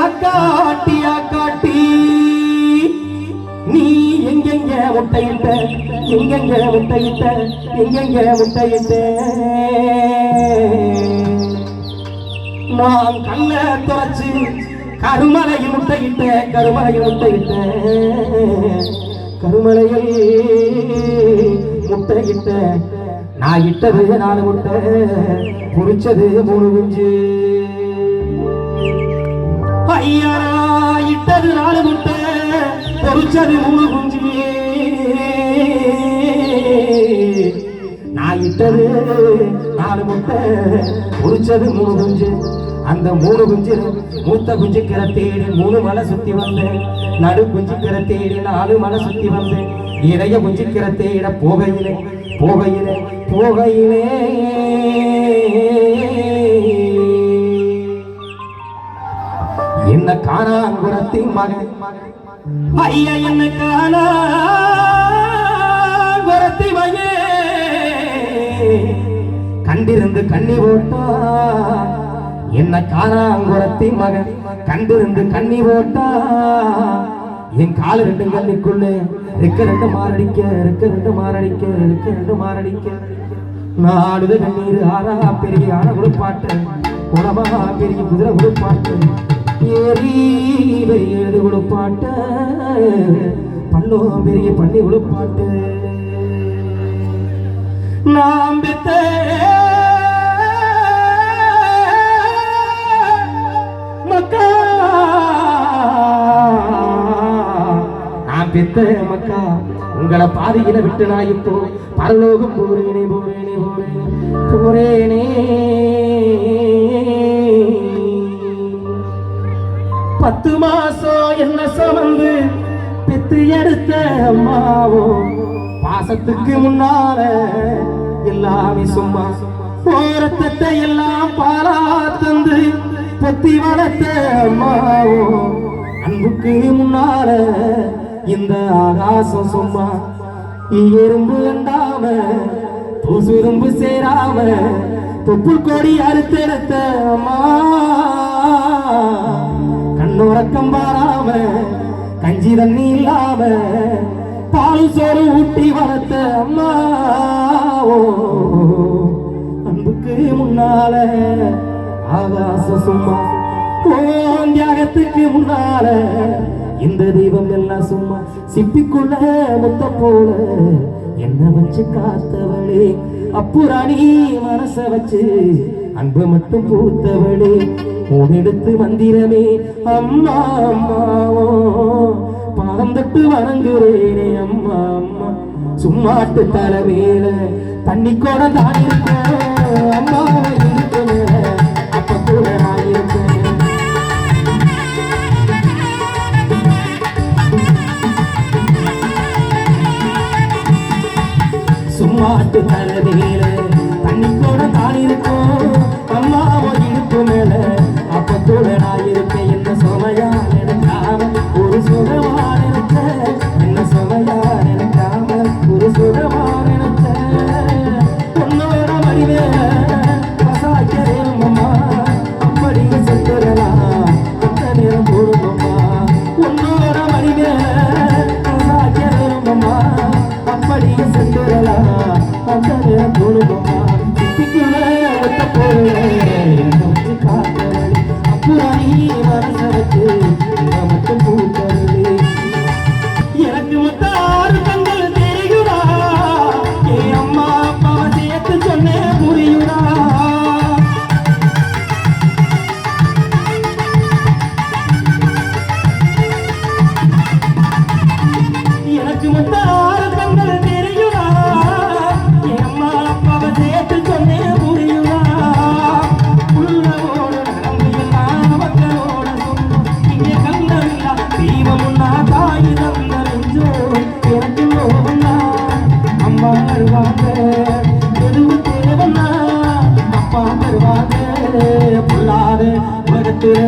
ஆக்காட்டி ஆக்காட்டி நீ எங்கெங்க முட்டையிட்ட? எங்கெங்க முட்டையிட்ட? எங்கெங்க முட்டையிட்ட? நான் கண்ண துறைச்சு கருமலையில் முட்டையிட்ட கருமலையில் முட்டையிட்ட. கருமலையில் முட்டையிட்ட. நான் இட்டது நாலு முட்டை புரிச்சது மூணு குஞ்சு ஐயா இட்டது நாலு முட்டை பொரிச்சது மூணு குஞ்சு நான் இட்டது நாலு முட்டை பொறிச்சது மூணு குஞ்சு. அந்த மூணு குஞ்சு மூத்த குஞ்சு கிற தேடி மூணு மலை சுத்தி வந்தேன். நடு குஞ்சு கிற தேடி நாலு மலை சுத்தி வந்தேன். இறைய குஞ்சு கிற தேட போகையிலே போகையிலே போகையிலே. என்ன காணாங்குரத்தின் மகன்? ஐயா என்ன காணாங்குரத்தி மகே கண்டிருந்து கண்ணி போட்டா என்ன காணாங்குரத்தி மகன்? கண்டிருந்து கண்ணி போட்டா என் காலு ரெண்டு கண்ணிக்குள்ள ரெக்க ரெண்டு மாரடிக்க ரெக்க ரெண்டு மாரடிக்க ரெக்க ரெண்டு மாரடிக்க. நாடுது கண்ணீர் ஆறா பெரிய ஆன குழுப்பாட்டு குணமா பெரிய குதிரை குழுப்பாட்டு ஏறி பெரிய எழுது கொடுப்பாட்ட. பல்லோ பெரிய பண்ணி கொடுப்பாட்டு. நாம் பெத்த. மக்கா. நான் பெத்த மக்கா. உங்களை பாதியில விட்டு நான் இப்போ. பரலோகம் போறேனே போறேனே போறேனே போறேனே. பத்து மாசம் என்ன சமந்து பெத்து எடுத்த அம்மாவோ? பாசத்துக்கு முன்னால எல்லாமே சும்மா. போரத்தத்தை எல்லாம் பாலா தந்து பொத்தி வளர்த்த அம்மாவோ? அன்புக்கு முன்னால இந்த ஆகாசம் சும்மா. எறும்பு அண்டாம தூசுரும்பு சேராம தொப்புள் கொடி அறுத்தெடுத்த அம்மா. உறக்கம் பாராம கஞ்சி தண்ணி இல்லாம பால் சோறு ஊட்டி வளர்த்த அம்மா. அன்புக்கு முன்னால ஆகாச சும்மா தியாகத்துக்கு முன்னால இந்த தெய்வம் எல்லாம் சும்மா சிப்பிக்குள்ள முத்த போல என்ன வச்சு காத்தவளே. அப்புறாணி மனச வச்சு அன்பு மட்டும் பூத்தவளே. உனெடுத்து மந்திரமே அம்மா அம்மாவோ பாதம் தட்டு வணங்குறேனே அம்மா அம்மா. சும்மாட்டு தலைமையில தண்ணி கூட தான் இருப்பேன் அம்மா அப்ப கூட நான் இருப்பேன் சும்மாட்டு தரதில தண்ணி கூட தான் இருக்கும் அம்மாவை இடுப்பு மேல করব না। தருவாங்க புள்ளாறு மறுத்துற